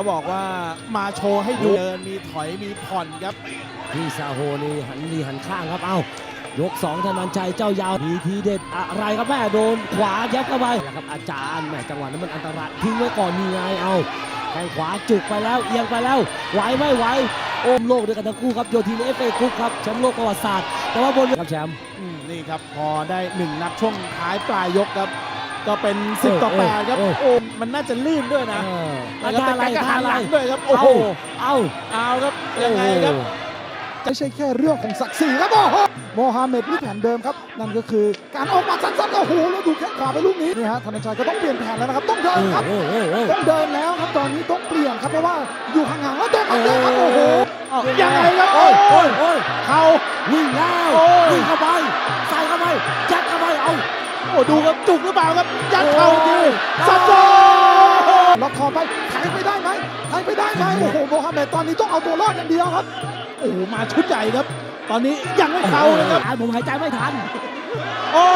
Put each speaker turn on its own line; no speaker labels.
เขาบอกว่ามาโชว์ให้ดูเดินมีถอยมีผ่อนครับ
พี่ซาโฮนี่หันดีหันข้างครับ เอ้ายกสองธนันชัยเจ้ายาวมีทีเด็ดอะไรครับแม่โดนขวายับเข้าไปนะครับอาจารย์แม่จังหวะนั้นมันอันตรายทิ้งไว้ก่อนมีไงเอาแข้งขวาจุกไปแล้วเอียงไปแล้วไหวไม่ไหวโอมโลกด้วยกันทั้งคู่ครับโยทีนเอฟเอคุกครับแชมป์โลกประวัติศาสตร์แต่ว่าบนครับแชมป์
อืมนี่ครับพอได้หนึ่งนัดช่วงท้ายปลายยกครับ ก็เป็น 10 ต่อ 8 ครับโอ้มันน่าจะลื่นด้วยนะ
เออ
แล้ว
ท่า
ก็
อะไร
แต่กระ
ท่า
หัน
อะไร
หลังด้วยครับ โอ้
เอา
โห
เอา
เอาครับยังไงครับ
ไม่ใช่แค่เรื่องของศักดิ์ศรีครับโอ้โหโมฮัมเหม็ดนี่แผนเดิมครับ นั่นก็คือการออกมาสั้นๆโอ้โหแล้วดูแข้งขวาไปลูกนี้นี่ฮะธนชัยก็ต้องเปลี่ยนแผนแล้วนะครับ ต้องเดินครับ
โอ้โหโอ้โห
ต้องเดินแล้วครับตอนนี้ต้องเปลี่ยนครับเพราะว่าอยู่ห่างๆแล้วโดนอัดเลยครับโอ้โห
เอายังไงครับ
โอ้
โอ้
ย
ย
โอ้ยโอ้ย
เขา
วิ่งแล้ว
ดูครับจุกหรือเปล่าครับยัดเข่าดีสับโซ
ล็อกคอไปแทงไปได้ไหมแทงไปได้ไหมโอ้โหโมฮัมเหม็ดตอนนี้ต้องเอาตัวรอดอย่างเดียวครับ
โอ้โหมาชุดใหญ่ครับ ตอนนี้ยังไม่เข่าเลยครับ
ผมหายใจไม่ทัน
โอ้